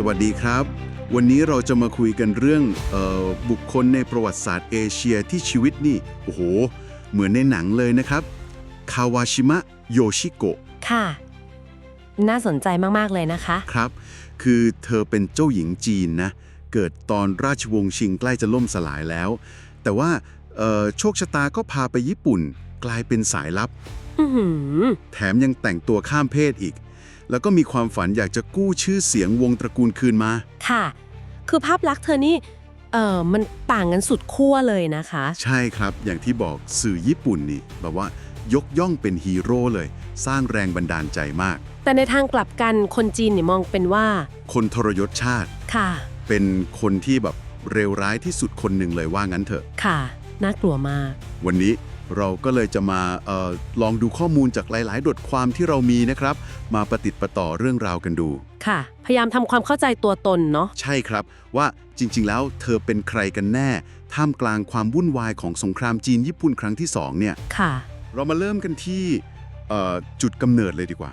สวัสดีครับ วันนี้เราจะมาคุยกันเรื่องเออบุคคลในประวัติศาสตร์เอเชียที่ชีวิตนี่ โอ้โห เหมือนในหนังเลยนะครับ คาวาชิมะโยชิโกะ ค่ะ น่าสนใจมาก ๆ เลยนะคะ ครับ คือเธอเป็นเจ้าหญิงจีนนะ เกิดตอนราชวงศ์ชิงใกล้จะล่มสลายแล้ว แต่ว่าเอ่อโชคชะตาก็พาไปญี่ปุ่น กลายเป็นสายลับอือหือแถมยังแต่งตัวข้ามเพศอีก แล้วก็มีความฝันอยากจะกู้ชื่อเสียงวงตระกูลคืนมา ค่ะ คือภาพลักษณ์เธอนี่เอ่อมันต่างกันสุดขั้วเลยนะคะ ใช่ครับ อย่างที่บอกสื่อญี่ปุ่นนี่แบบว่ายกย่องเป็นฮีโร่เลย สร้างแรงบันดาลใจมาก แต่ในทางกลับกันคนจีนเนี่ยมองเป็นว่า คนทรยศชาติ ค่ะ เป็นคนที่แบบเร็วร้ายที่สุดคนหนึ่งเลยว่างั้นเถอะ ค่ะ น่ากลัวมาก วันนี้ เราก็เลยจะมาเออลองดูข้อมูลจากหลายๆบทความที่เรามีนะครับ มาประติดประต่อเรื่องราวกันดู ค่ะ พยายามทำความเข้าใจตัวตนเนาะ ใช่ครับว่าจริง ๆ แล้วเธอเป็นใครกันแน่ ท่ามกลางความวุ่นวายของสงครามจีนญี่ปุ่นครั้งที่สองเนี่ย ค่ะ เรามาเริ่มกันที่เอ่อจุดกำเนิดเลยดีกว่า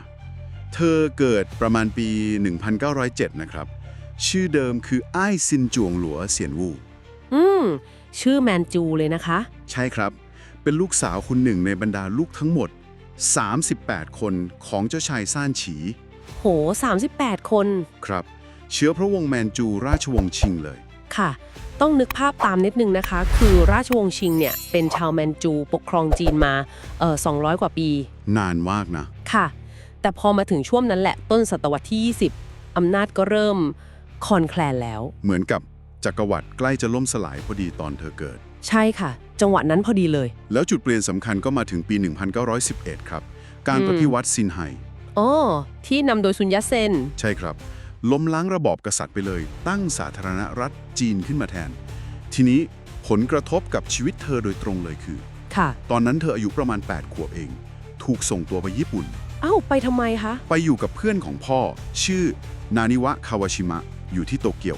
เธอเกิดประมาณปี 1907 นะครับ ชื่อเดิมคืออ้ายซินจวงหลัวเสียนวู อืม ชื่อแมนจูเลยนะคะ ใช่ครับ เป็นลูกสาวคนหนึ่งในบรรดาลูกทั้งหมด 38 คนของเจ้าชายซ่านฉี โห 38 คน ครับ เชื้อพระวงศ์แมนจูราชวงศ์ชิงเลย ค่ะ ต้องนึกภาพตามนิดนึงนะคะ คือราชวงศ์ชิงเนี่ย เป็นชาวแมนจูปกครองจีนมาเอ่อ200 กว่าปี นานมากนะ ค่ะ แต่พอมาถึงช่วงนั้นแหละต้นศตวรรษที่ 20 อำนาจก็เริ่มคลอนแคลนแล้ว เหมือนกับจักรวรรดิใกล้จะล่มสลายพอดีตอนเธอเกิด ใช่ค่ะ จังหวะนั้นพอดีเลย แล้วจุดเปลี่ยนสำคัญก็มาถึงปี 1911 ครับ การอืมปฏิวัติซินไห่อ๋อที่นำโดยซุนยัตเซน ใช่ครับ ล้มล้างระบอบกษัตริย์ไปเลย ตั้งสาธารณรัฐจีนขึ้นมาแทน ทีนี้ผลกระทบกับชีวิตเธอโดยตรงเลยคือ ค่ะ ตอนนั้นเธออายุประมาณ 8 ขวบเอง ถูกส่งตัวไปญี่ปุ่น เอ้า ไปทำไมคะ ไปอยู่กับเพื่อนของพ่อ ชื่อ นานิวะคาวาชิมะ อยู่ที่โตเกียว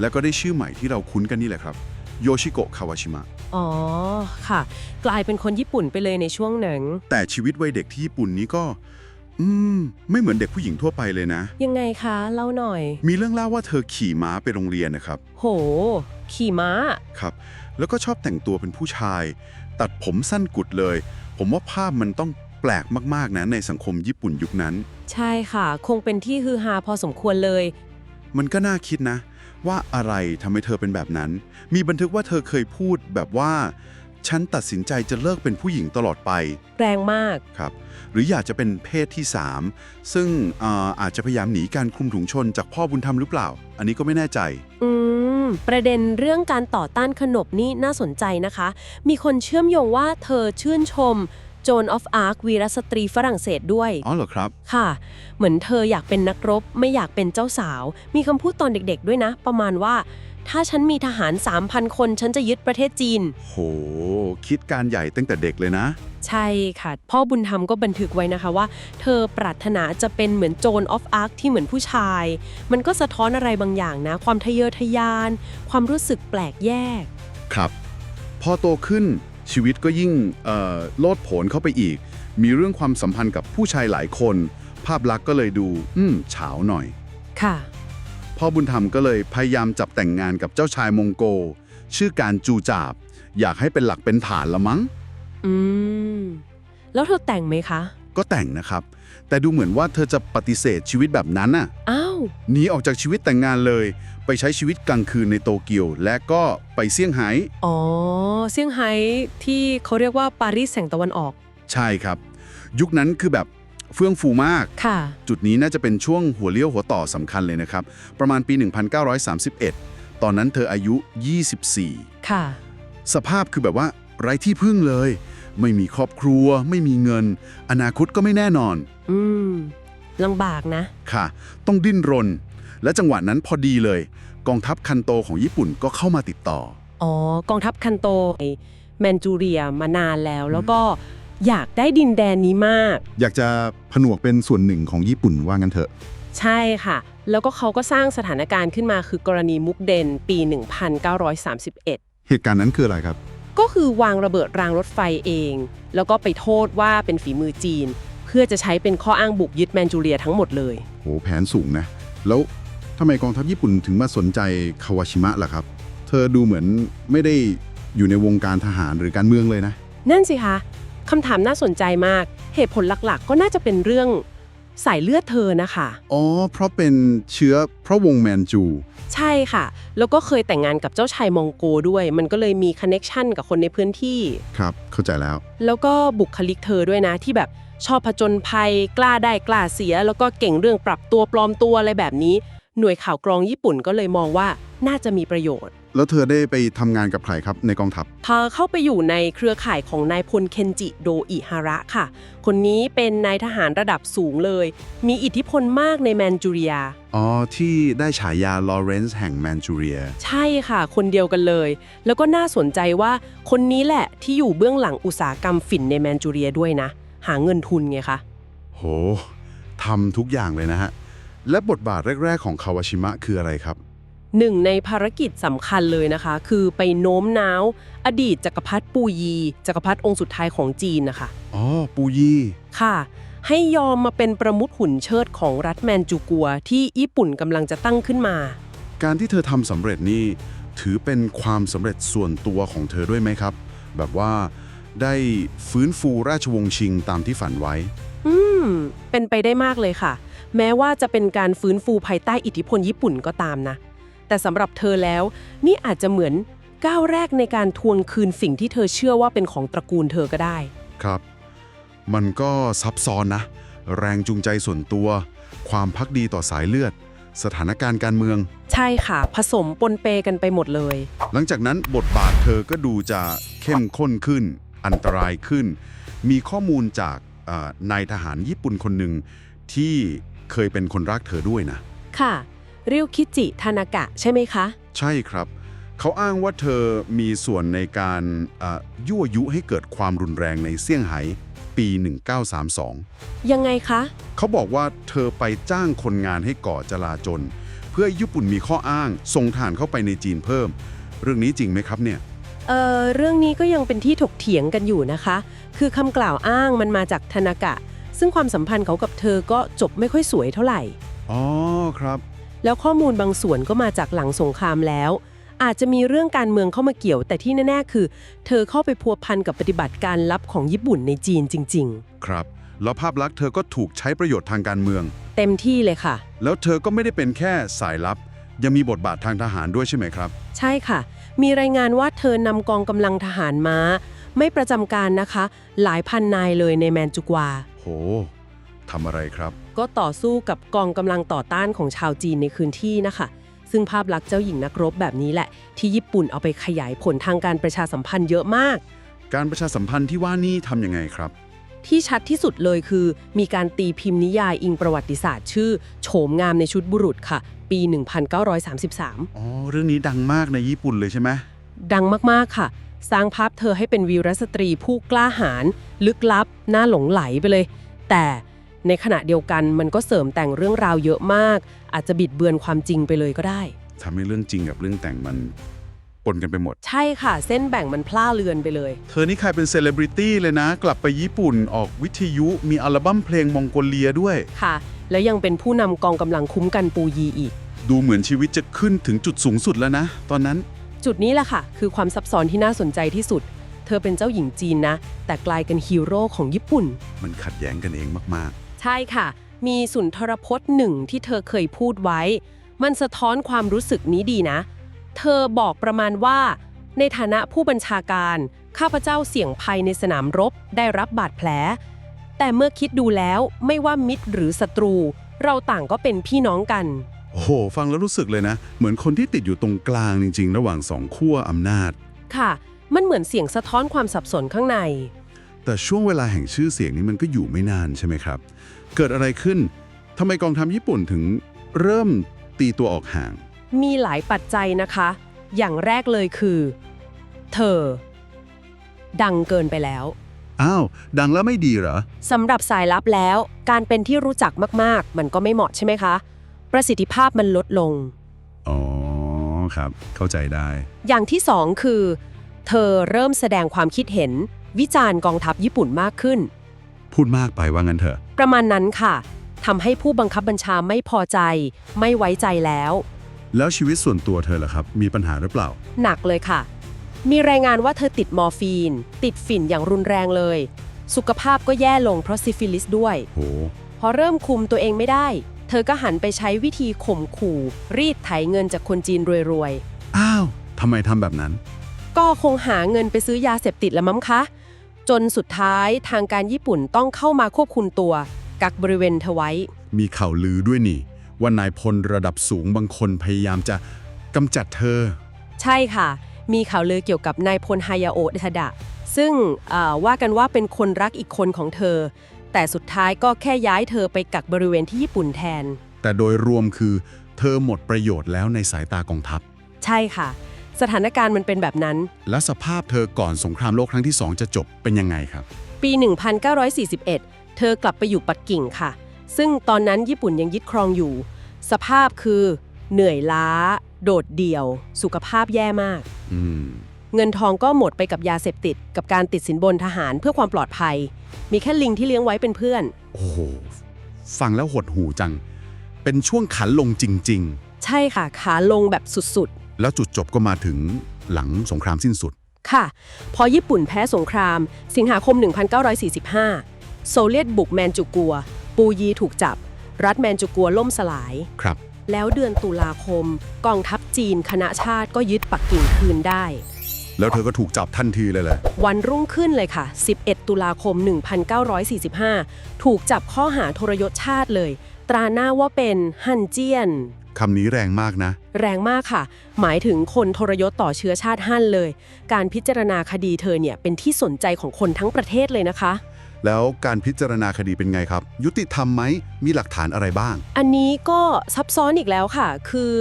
แล้วก็ได้ชื่อใหม่ที่เราคุ้นกันนี่แหละครับ โยชิโกะคาวาชิมะ อ๋อ ค่ะ กลายเป็นคนญี่ปุ่นไปเลยในช่วงหนังแต่ชีวิตวัยเด็กที่ญี่ปุ่นนี้ก็ อืม ไม่เหมือนเด็กผู้หญิงทั่วไปเลยนะ ยังไงคะเล่าหน่อย มีเรื่องเล่าว่าเธอขี่ม้าไปโรงเรียนนะครับ โห ขี่ม้า ครับ แล้วก็ชอบแต่งตัวเป็นผู้ชาย ตัดผมสั้นกุดเลย ผมว่าภาพมันต้องแปลกมากๆนะในสังคมญี่ปุ่นยุคนั้น ใช่ค่ะ คงเป็นที่ฮือฮาพอสมควรเลย มันก็น่าคิดนะ ว่าอะไรทำให้เธอเป็นแบบนั้น มีบันทึกว่าเธอเคยพูดแบบว่า ฉันตัดสินใจจะเลิกเป็นผู้หญิงตลอดไป แรงมาก ครับ หรืออยากจะเป็นเพศที่ 3 ซึ่งอ่าอาจจะพยายามหนีการคลุมถุงชนจากพ่อบุญธรรมหรือเปล่า อันนี้ก็ไม่แน่ใจ อืม ประเด็นเรื่องการต่อต้านขนบนี่น่าสนใจนะคะ มีคนเชื่อมโยงว่าเธอชื่นชม โจนออฟอาร์ควีรสตรีฝรั่งเศสด้วย อ๋อเหรอครับ ค่ะ เหมือนเธออยากเป็นนักรบ ไม่อยากเป็นเจ้าสาว มีคำพูดตอนเด็กๆด้วยนะ ประมาณว่า ถ้าฉันมีทหาร 3,000 คน ฉันจะยึดประเทศจีน โห คิดการใหญ่ตั้งแต่เด็กเลยนะ ใช่ค่ะ พ่อบุญธรรมก็บันทึกไว้นะคะว่า เธอปรารถนาจะเป็นเหมือนโจนออฟอาร์คที่เหมือนผู้ชาย มันก็สะท้อนอะไรบางอย่างนะ ความทะเยอทะยาน ความรู้สึกแปลกแยก ครับ พอโตขึ้น ชีวิตก็ยิ่งเอ่อโลดโผนเข้าไปอีก มีเรื่องความสัมพันธ์กับผู้ชายหลายคน ภาพลักษณ์ก็เลยดู อืมเฉาวหน่อย ค่ะ พ่อบุญธรรมก็เลยพยายามจับแต่งงานกับเจ้าชายมองโก ชื่อการจูจาบ อยากให้เป็นหลักเป็นฐานละมั้ง อืม แล้วเธอแต่งไหมคะ ก็แต่งนะครับ แต่ดูเหมือนว่าเธอจะปฏิเสธชีวิตแบบนั้นน่ะอ้าว หนีออกจากชีวิตแต่งงานเลย ไปใช้ชีวิตกลางคืนในโตเกียว และก็ไปเซี่ยงไฮ้อ๋อเซี่ยงไฮ้ที่เขาเรียกว่าปารีสแสงตะวันออก ใช่ครับ ยุคนั้นคือแบบเฟื่องฟูมาก ค่ะ จุดนี้น่าจะเป็นช่วงหัวเลี้ยวหัวต่อสำคัญเลยนะครับ ประมาณปี 1931 ตอนนั้นเธออายุ 24 ค่ะ สภาพคือแบบว่าไร้ที่พึ่งเลย ไม่มีครอบครัว ไม่มีเงิน อนาคตก็ไม่แน่นอน อืมลำบากนะ ค่ะ ต้องดิ้นรน และจังหวะนั้นพอดีเลย กองทัพคันโตของญี่ปุ่นก็เข้ามาติดต่อ อ๋อ กองทัพคันโตแมนจูเรียมานานแล้ว แล้วก็อยากได้ดินแดนนี้มาก อยากจะผนวกเป็นส่วนหนึ่งของญี่ปุ่นว่างั้นเถอะ ใช่ค่ะ แล้วก็เขาก็สร้างสถานการณ์ขึ้นมาคือกรณีมุกเดนปี 1931 เหตุการณ์นั้นคืออะไรครับ ก็คือวางระเบิดรางรถไฟเอง แล้วก็ไปโทษว่าเป็นฝีมือจีน เพื่อจะใช้เป็นข้ออ้างบุกยึดแมนจูเรียทั้งหมดเลย โหแผนสูงนะ แล้ว ทำไมกองทัพญี่ปุ่นถึงมาสนใจคาวาชิมะล่ะครับ เธอดูเหมือนไม่ได้อยู่ในวงการทหารหรือการเมืองเลยนะ นั่นสิคะคำถามน่าสนใจมาก เหตุผลหลักๆ ก็น่าจะเป็นเรื่องสายเลือดเธอนะคะ อ๋อ เพราะเป็นเชื้อเพราะวงแมนจู ใช่ค่ะ แล้วก็เคยแต่งงานกับเจ้าชายมองโกด้วย มันก็เลยมีคอนเน็ชันกับคนในพื้นที่ ครับ เข้าใจแล้ว แล้วก็บุคลิกเธอด้วยนะที่แบบชอบผจญภัย กล้าได้กล้าเสีย แล้วก็เก่งเรื่องปรับตัวปลอมตัวอะไรแบบนี้ หน่วยข่าวกรองญี่ปุ่นก็เลยมองว่าน่าจะมีประโยชน์ แล้วเธอได้ไปทำงานกับใครครับในกองทัพ พาเข้าไปอยู่ในเครือข่ายของนายพลเคนจิโดอิฮาระค่ะ คนนี้เป็นนายทหารระดับสูงเลย มีอิทธิพลมากในแมนจูเรีย อ๋อ ที่ได้ฉายาลอเรนซ์แห่งแมนจูเรีย ใช่ค่ะ คนเดียวกันเลย แล้วก็น่าสนใจว่าคนนี้แหละที่อยู่เบื้องหลังอุตสาหกรรมฝิ่นในแมนจูเรียด้วยนะ หาเงินทุนไงคะ โห ทำทุกอย่างเลยนะฮะ และบทบาทแรก ๆ ของคาวาชิมะคืออะไรครับ หนึ่งในภารกิจสำคัญเลยนะคะ คือไปโน้มน้าว อดีตจักรพรรดิปูยีจักรพรรดิองค์สุดท้ายของจีนนะคะ อ๋อ ปูยี ค่ะ ให้ยอมมาเป็นประมุขหุ่นเชิดของรัฐแมนจูกัว ที่ญี่ปุ่นกำลังจะตั้งขึ้นมา การที่เธอทำสำเร็จนี่ถือเป็นความสำเร็จส่วนตัวของเธอด้วยไหมครับ แบบว่าได้ฟื้นฟูราชวงศ์ชิงตามที่ฝันไว้ อืม เป็นไปได้มากเลยค่ะ แม้ว่าจะเป็นการฟื้นฟูภายใต้อิทธิพลญี่ปุ่นก็ตามนะ แต่สำหรับเธอแล้ว นี่อาจจะเหมือนก้าวแรกในการทวงคืนสิ่งที่เธอเชื่อว่าเป็นของตระกูลเธอก็ได้ ครับ มันก็ซับซ้อนนะ แรงจูงใจส่วนตัว ความพักดีต่อสายเลือด สถานการณ์การเมือง ใช่ค่ะ ผสมปนเปกันไปหมดเลย หลังจากนั้นบทบาทเธอก็ดูจะเข้มข้นขึ้น อันตรายขึ้น มีข้อมูลจากเอ่อนายทหารญี่ปุ่นคนหนึ่งที่ เคยเป็นคนรักเธอด้วยนะ ค่ะ ริวคิจิทานากะใช่ไหมคะ ใช่ครับ เขาอ้างว่าเธอมีส่วนในการเอ่อยั่วยุให้เกิดความรุนแรงในเซี่ยงไฮ้ปี 1932 ยังไงคะ เขาบอกว่าเธอไปจ้างคนงานให้ก่อจลาจลเพื่อให้ญี่ปุ่นมีข้ออ้างส่งฐานเข้าไปในจีนเพิ่ม เรื่องนี้จริงไหมครับเนี่ย เอ่อ เรื่องนี้ก็ยังเป็นที่ถกเถียงกันอยู่นะคะ คือคำกล่าวอ้างมันมาจากทานากะ ซึ่งความสัมพันธ์เขากับเธอก็จบไม่ค่อยสวยเท่าไหร่ อ๋อครับ แล้วข้อมูลบางส่วนก็มาจากหลังสงครามแล้ว อาจจะมีเรื่องการเมืองเข้ามาเกี่ยว แต่ที่แน่ ๆ คือ เธอเข้าไปพัวพันกับปฏิบัติการลับของญี่ปุ่นในจีนจริง ครับ แล้วภาพลักษณ์เธอก็ถูกใช้ประโยชน์ทางการเมือง ๆ เต็มที่เลยค่ะ แล้วเธอก็ไม่ได้เป็นแค่สายลับ ยังมีบทบาททางทหารด้วยใช่ไหมครับ ใช่ค่ะ มีรายงานว่าเธอนำกองกำลังทหารม้า ไม่ประจำการนะคะ หลายพันนายเลยในแมนจูกวา โหทำอะไรครับ ก็ต่อสู้กับกองกำลังต่อต้านของชาวจีนในพื้นที่นะคะ ซึ่งภาพลักษณ์เจ้าหญิงนักรบแบบนี้แหละ ที่ญี่ปุ่นเอาไปขยายผลทางการประชาสัมพันธ์เยอะมาก การประชาสัมพันธ์ที่ว่านี่ทำยังไงครับ ที่ชัดที่สุดเลยคือ มีการตีพิมพ์นิยายอิงประวัติศาสตร์ ชื่อโฉมงามในชุดบุรุษค่ะ ปี 1933 อ๋อ เรื่องนี้ดังมากในญี่ปุ่นเลยใช่ไหมดังมากๆค่ะ สร้างภาพเธอให้เป็นวีรสตรีผู้กล้าหาญลึกลับ น่าหลงไหลไปเลย แต่ในขณะเดียวกันมันก็เสริมแต่งเรื่องราวเยอะมาก อาจจะบิดเบือนความจริงไปเลยก็ได้ทำให้เรื่องจริงกับเรื่องแต่งมันปนกันไปหมด ใช่ค่ะ เส้นแบ่งมันพล่าเลือนไปเลย เธอนี่ใครเป็นเซเลบริตี้เลยนะ กลับไปญี่ปุ่นออกวิทยุมีอัลบั้มเพลงมองโกเลียด้วยค่ะ แล้วยังเป็นผู้นำกองกำลังคุ้มกันปูยีอีก ดูเหมือนชีวิตจะขึ้นถึงจุดสูงสุดแล้วนะ ตอนนั้น จุดนี้แหละค่ะ คือความซับซ้อนที่น่าสนใจที่สุด เธอเป็นเจ้าหญิงจีนนะ แต่กลายเป็นฮีโร่ของญี่ปุ่น มันขัดแย้งกันเองมากใช่ค่ะ มีสุนทรพจน์หนึ่งที่เธอเคยพูดไว้ มันสะท้อนความรู้สึกนี้ดีนะ เธอบอกประมาณว่า ในฐานะผู้บัญชาการ ข้าพเจ้าเสี่ยงภัยในสนามรบได้รับบาดแผล แต่เมื่อคิดดูแล้วไม่ว่ามิตรหรือศัตรู เราต่างก็เป็นพี่น้องกันๆ โอ้โห ฟังแล้วรู้สึกเลยนะ เหมือนคนที่ติดอยู่ตรงกลางจริง ๆ ระหว่างสองขั้วอำนาจ ค่ะ มันเหมือนเสียงสะท้อนความสับสนข้างใน แต่ช่วงเวลาแห่งชื่อเสียงนี้มันก็อยู่ไม่นานใช่ไหมครับ เกิดอะไรขึ้นทำไมกองทัพญี่ปุ่นถึงเริ่มตีตัวออกห่าง มีหลายปัจจัยนะคะ อย่างแรกเลยคือ เธอ ดังเกินไปแล้ว อ้าว ดังแล้วไม่ดีเหรอ สำหรับสายลับแล้ว การเป็นที่รู้จักมาก ๆ มันก็ไม่เหมาะใช่ไหมคะ ประสิทธิภาพมันลดลง อ๋อครับ เข้าใจได้ อย่างที่สองคือ เธอเริ่มแสดงความคิดเห็น วิจารณ์กองทัพญี่ปุ่นมากขึ้น พูดมากไปว่างั้นเถอะ ประมาณนั้นค่ะทำให้ผู้บังคับบัญชาไม่พอใจ ไม่ไว้ใจแล้ว แล้วชีวิตส่วนตัวเธอล่ะครับ มีปัญหาหรือเปล่า หนักเลยค่ะ มีรายงานว่าเธอติดมอร์ฟีน ติดฝิ่นอย่างรุนแรงเลย สุขภาพก็แย่ลงเพราะซิฟิลิสด้วย โห พอเริ่มคุมตัวเองไม่ได้เธอก็หันไปใช้วิธีข่มขู่ รีดไถเงินจากคนจีนรวยอ้าวทำไมทำแบบนั้น ๆ ก็คงหาเงินไปซื้อยาเสพติดละมั้งคะ จนสุดท้ายทางการญี่ปุ่นต้องเข้ามาควบคุมตัว กักบริเวณเธอไว้ มีข่าวลือด้วยนี่ ว่านายพลระดับสูงบางคนพยายามจะกำจัดเธอ ใช่ค่ะ มีข่าวลือเกี่ยวกับนายพลฮายาโอะเดทดะ ซึ่งอ่าว่ากันว่าเป็นคนรักอีกคนของเธอ แต่สุดท้ายก็แค่ย้ายเธอไปกักบริเวณที่ญี่ปุ่นแทน แต่โดยรวมคือเธอหมดประโยชน์แล้วในสายตากองทัพ ใช่ค่ะ สถานการณ์มันเป็นแบบนั้น และสภาพเธอก่อนสงครามโลกครั้งที่ 2 จะจบเป็นยังไงครับ ปี 1941 เธอกลับไปอยู่ปักกิ่งค่ะ ซึ่งตอนนั้นญี่ปุ่นยังยึดครองอยู่ สภาพคือ เหนื่อยล้า โดดเดี่ยว สุขภาพแย่มาก อืม เงินทองก็หมดไปกับยาเสพติด กับการติดสินบนทหารเพื่อความปลอดภัย มีแค่ลิงที่เลี้ยงไว้เป็นเพื่อน โอ้โห ฟังแล้วหดหูจัง เป็นช่วงขันลงจริง ใช่ค่ะ ขาลงแบบสุดๆ แล้วจุดจบก็มาถึงหลังสงครามสิ้นสุดๆค่ะ พอญี่ปุ่นแพ้สงคราม สิงหาคม 1945 โซเลียตบุกแมนจูกัว ปูยีถูกจับ รัฐแมนจูกัวล่มสลาย ครับ แล้วเดือนตุลาคม กองทัพจีนคณะชาติก็ยึดปักกิ่งคืนได้ แล้วเธอก็ถูกจับทันทีเลยแหละวันรุ่งขึ้นเลยค่ะ 11 ตุลาคม 1945 ถูกจับข้อหาทรยศชาติเลย ตราหน้าว่าเป็นฮันเจียน คำนี้แรงมากนะ แรงมากค่ะ หมายถึงคนทรยศต่อเชื้อชาติฮั่นเลย การพิจารณาคดีเธอเนี่ยเป็นที่สนใจของคนทั้งประเทศเลยนะคะ แล้วการพิจารณาคดีเป็นไงครับ ยุติธรรมไหมมีหลักฐานอะไรบ้าง อันนี้ก็ซับซ้อนอีกแล้วค่ะ คือ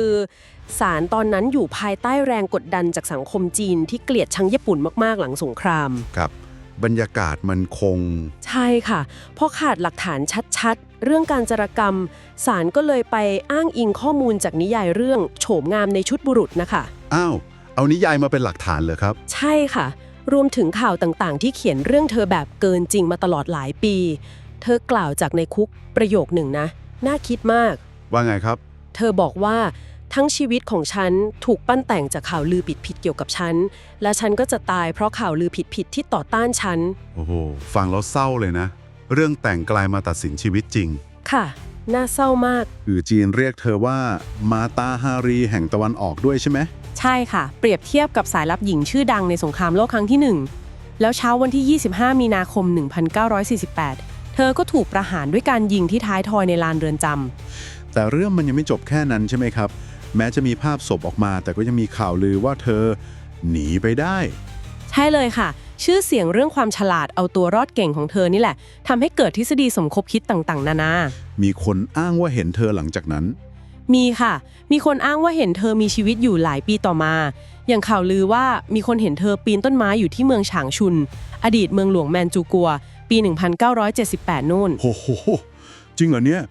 ศาลตอนนั้นอยู่ภายใต้แรงกดดันจากสังคมจีนที่เกลียดชังญี่ปุ่นมากๆ หลังสงคราม ครับ บรรยากาศมันคง ใช่ค่ะเพราะขาดหลักฐานชัดๆ เรื่องการจารกรรมศาลก็เลยไปอ้างอิงข้อมูลจากนิยายเรื่องโฉมงามในชุดบุรุษนะคะ อ้าว เอานิยายมาเป็นหลักฐานเลยครับ ใช่ค่ะ รวมถึงข่าวต่างๆ ที่เขียนเรื่องเธอแบบเกินจริงมาตลอดหลายปี เธอกล่าวจากในคุกประโยคหนึ่งนะ น่าคิดมาก ว่าไงครับ เธอบอกว่าทั้งชีวิตของฉันถูกปั้นแต่งจากข่าวลือผิดๆเกี่ยวกับฉัน และฉันก็จะตายเพราะข่าวลือผิดๆที่ต่อต้านฉัน โอ้โห ฟังแล้วเศร้าเลยนะ เรื่องแต่งกลายมาตัดสินชีวิตจริง ค่ะ น่าเศร้ามาก อือจีนเรียกเธอว่ามาตาฮารีแห่งตะวันออกด้วยใช่ไหม ใช่ค่ะ เปรียบเทียบกับสายลับหญิงชื่อดังในสงครามโลกครั้งที่ 1 แล้วเช้าวันที่ 25 มีนาคม 1948 เธอก็ถูกประหารด้วยการยิงที่ท้ายทอยในลานเรือนจำแต่เรื่องมันยังไม่จบแค่นั้นใช่ไหมครับ แม้จะมีภาพศพออกมา แต่ก็ยังมีข่าวลือว่าเธอ หนีไปได้ ใช่เลยค่ะ ชื่อเสียงเรื่องความฉลาดเอาตัวรอดเก่งของเธอนี่แหละทำให้เกิดทฤษฎีสมคบคิดต่างๆ นานา มีคนอ้างว่าเห็นเธอหลังจากนั้น มีค่ะ มีคนอ้างว่าเห็นเธอมีชีวิตอยู่หลายปีต่อมา อย่างข่าวลือว่ามีคนเห็นเธอปีนต้นไม้อยู่ที่เมืองฉางชุน อดีตเมืองหลวงแมนจูกัว ปี 1978 นู่น โอ้โห จริงเหรอเนี่ย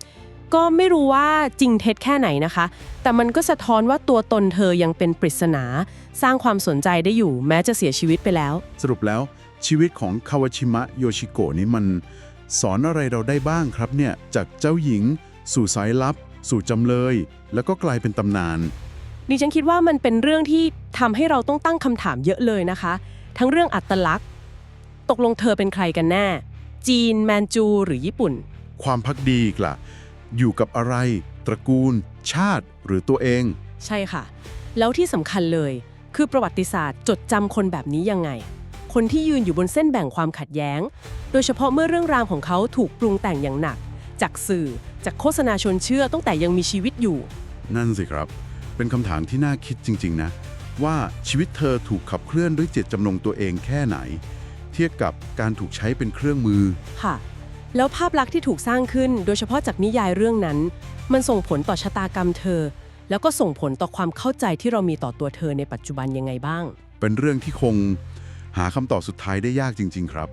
ก็ไม่รู้ว่าจริงเท็จแค่ไหนนะคะ แต่มันก็สะท้อนว่าตัวตนเธอยังเป็นปริศนา สร้างความสนใจได้อยู่ แม้จะเสียชีวิตไปแล้ว สรุปแล้วชีวิตของคาวาชิมะโยชิโกะนี่มัน สอนอะไรเราได้บ้างครับเนี่ย จากเจ้าหญิงสู่สายลับ สู่จำเลย แล้วก็กลายเป็นตำนาน ดิฉันคิดว่ามันเป็นเรื่องที่ทำให้เราต้องตั้งคำถามเยอะเลยนะคะ ทั้งเรื่องอัตลักษณ์ ตกลงเธอเป็นใครกันแน่ จีน แมนจู หรือญี่ปุ่น ความพักดีอีกล่ะ อยู่กับอะไร ตระกูล ชาติหรือตัวเอง ใช่ค่ะ แล้วที่สำคัญเลย คือประวัติศาสตร์จดจำคนแบบนี้ยังไง คนที่ยืนอยู่บนเส้นแบ่งความขัดแย้ง โดยเฉพาะเมื่อเรื่องราวของเขาถูกปรุงแต่งอย่างหนัก จากสื่อ จากโฆษณาชวนเชื่อตั้งแต่ยังมีชีวิตอยู่ นั่นสิครับ เป็นคำถามที่น่าคิดจริง ๆ นะ ว่าชีวิตเธอถูกขับเคลื่อนด้วยเจตจำนงตัวเองแค่ไหน เทียบกับการถูกใช้เป็นเครื่องมือ ค่ะ แล้วภาพลักษณ์ที่ถูกสร้างขึ้นโดยเฉพาะจากนิยายเรื่องนั้น มันส่งผลต่อชะตากรรมเธอ แล้วก็ส่งผลต่อความเข้าใจที่เรามีต่อตัวเธอในปัจจุบันยังไงบ้าง เป็นเรื่องที่คง หาคำตอบสุดท้ายได้ยากจริง ๆ ครับ